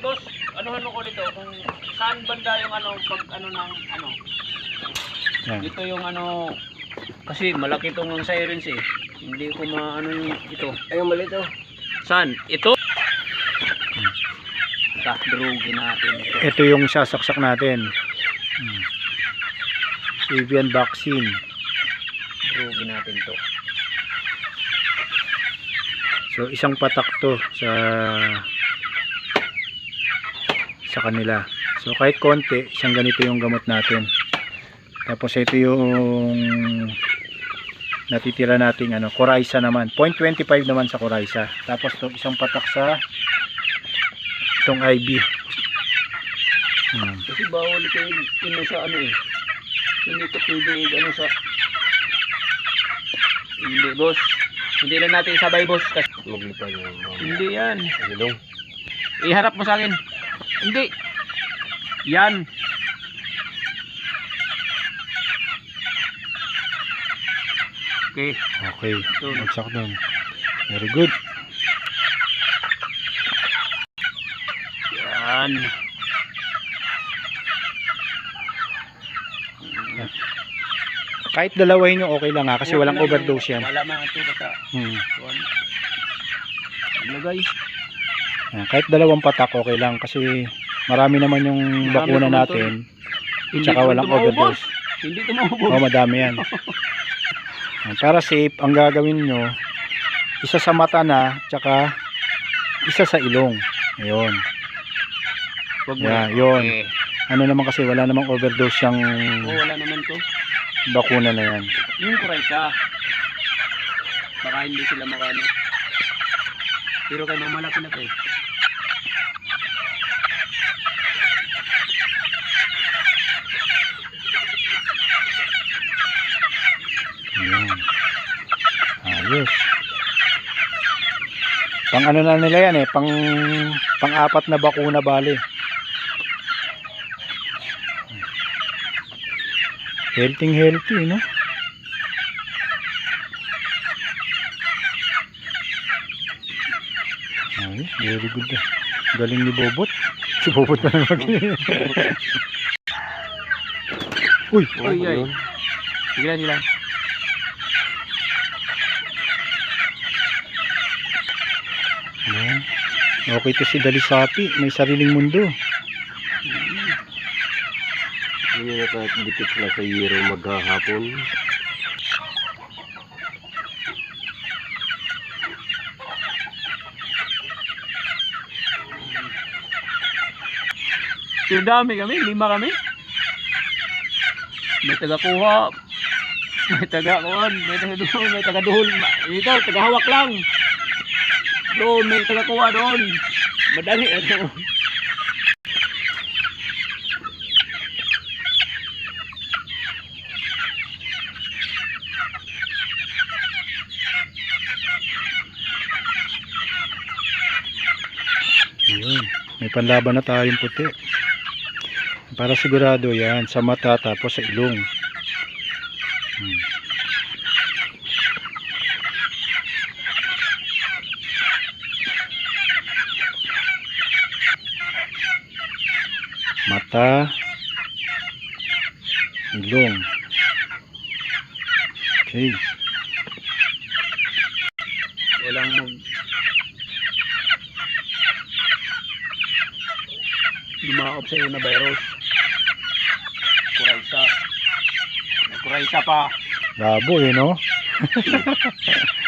boss, anuhan mo ko dito kung saan banda yung ano pag ano ng ano. Yan. Dito yung ano kasi malaki tong ang sirens eh. Hindi ko maano yung ito. Ayun, mali to. Saan? Ito? Ta, drugin natin ito. Ito yung sasaksak natin. Hmm. Avian vaccine. Drugin natin to. So isang patak to sa sa kanila. So kahit konti, isang ganito yung gamot natin. Tapos ito yung natitira nating ano, Coraisa naman. 0.25 naman sa Coraisa. Tapos to isang patak sa itong IB. Hmm. Kasi bawal ito yung ano sa ano eh. Hindi ito pwede ano sa hindi boss. Hindi lang natin sabay boss. Kasi hindi yan. Iharap mo sa akin. Hindi. Yan. Okay. Okay, Ito. bagsak doon. Very good. Yan. Kahit dalawahin nyo, okay lang ha, kasi walang overdose yan. Wala mga ito basta. Hmm. Lagay. Yan, kahit dalawang patak, okay lang, kasi marami naman yung Marami bakuna natin, Hindi tsaka walang overdose. Hindi ito maubos. Oo, madami yan. Para safe, ang gagawin nyo, isa sa mata na, tsaka isa sa ilong. Ayun. Wag mo Yeah, na. yun. Okay. Ano naman kasi, wala namang overdose yung Oh, wala naman to. bakuna na yan. Yung kuraysa. Baka hindi sila makano. Pero kay mamalaki na to eh. Ayun. Ayos. Pang ano na nila yan eh, pang pang apat na bakuna bali. Healthy healthy, no? Ay, very good. ah. Galing ni Bobot. Si Bobot pa naman Uy, Uy, ay. Sige lang, sige lang. Ayan. Okay to si Dalisapi, may sariling mundo. Hindi na nakadikit sila sa Euro maghahapon. Pero dami kami, lima kami. May taga kuha. May taga kuhan, may taga duhol, may taga duhol. Ito, taga hawak lang. Doon, may taga kuha doon. Madali ano. Ayun, may panlaban na tayong puti. Para sigurado yan, sa mata tapos sa ilong. Hmm. Mata, ilong. Okay. Walang mag... Dumaop sa iyo na virus. Kuraysa. Kuraysa pa. Labo eh, no?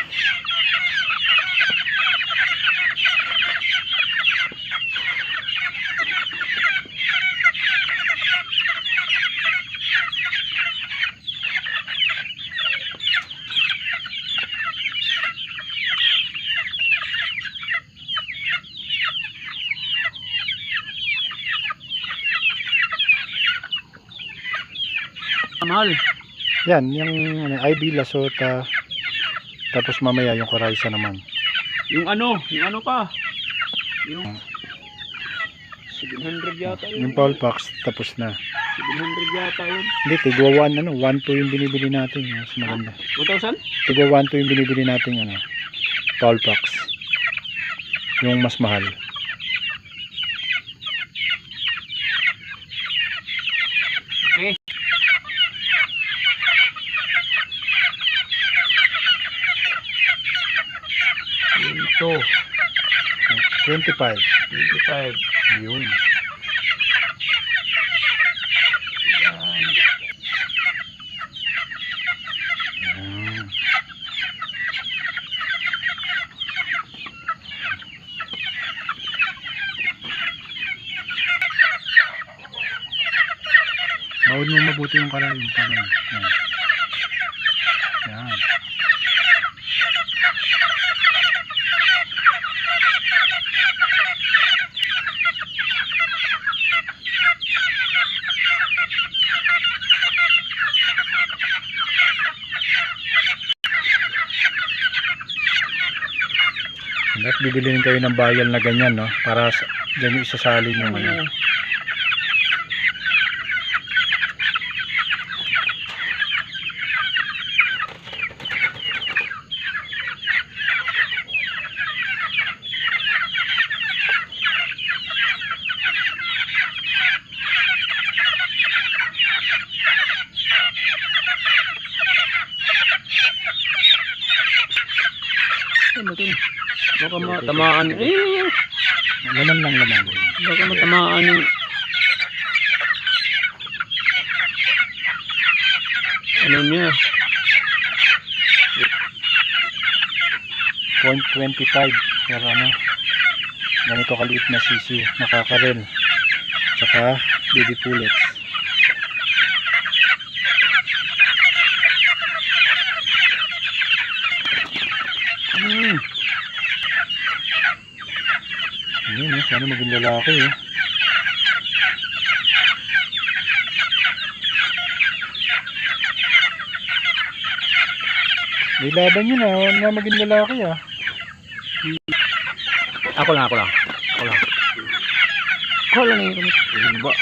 Mahal. Yan, yung ano, IB Lasota. Tapos mamaya yung Coraisa naman. Yung ano, yung ano pa. Yung 700 yata yun. Yung Paul Pax, tapos na. 700 yata yun. Hindi, tigwa 1, ano, 1, 2 yung binibili natin. Mas maganda. 1,000? Tigwa 1, 2 yung binibili natin, ano, Paul Pax. Yung mas mahal. Ito, 25. 25. Yun. Ayan. Bawal mo mabuti yung kalayo. Tama. Yan. Yan. Dapat bibilin kayo ng bayal na ganyan, no? Para sa, dyan yung isasalin yung ano. Ano? Ano to? Baka matamaan. Eh, Laman lang laman. baka matamaan yung... Ano niya? 0.25 pero ano ganito kaliit na sisi nakakarel tsaka baby pullets yun eh sana maging lalaki eh may laban yun ah huwag nga maging lalaki ah Ako lang, ako lang. Ako lang. Ako lang? Eh, di ba?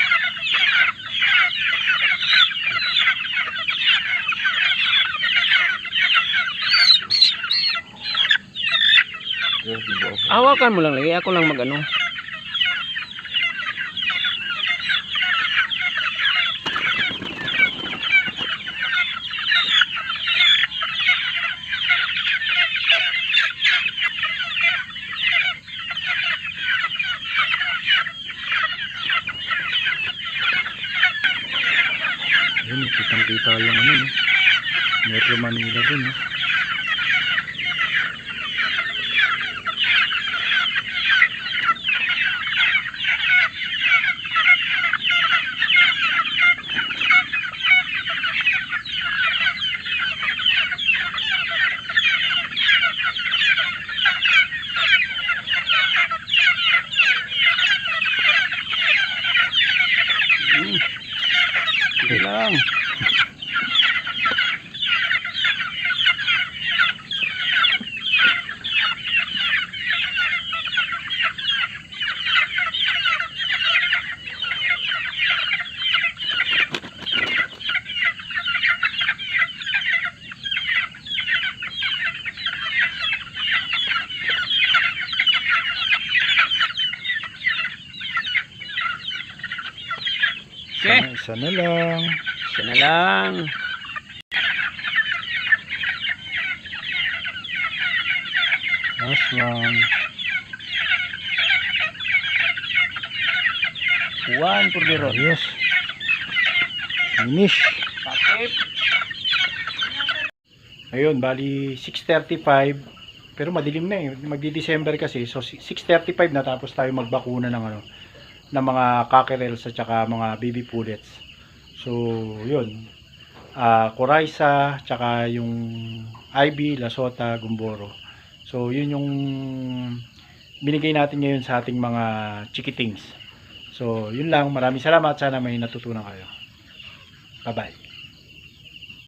Hawakan mo lang lagi. Ako lang mag-ano. Yun, kitang kita yung ano, no? Metro Manila dun, no? Hmm. Sige lang. Okay. Sana isa na lang. Isa na lang. Last one. The road. Ayos. Finish. Sakit. Ayun, bali 6.35 pero madilim na eh. Magdi-December kasi. So 6.35 na tapos tayo magbakuna ng ano ng mga cockerels at saka mga baby pullets. So, yun. Ah, Coraisa, tsaka yung IB, Lasota, Gumboro. So, yun yung binigay natin ngayon sa ating mga chikitings. So, yun lang. Maraming salamat. Sana may natutunan kayo. Bye-bye.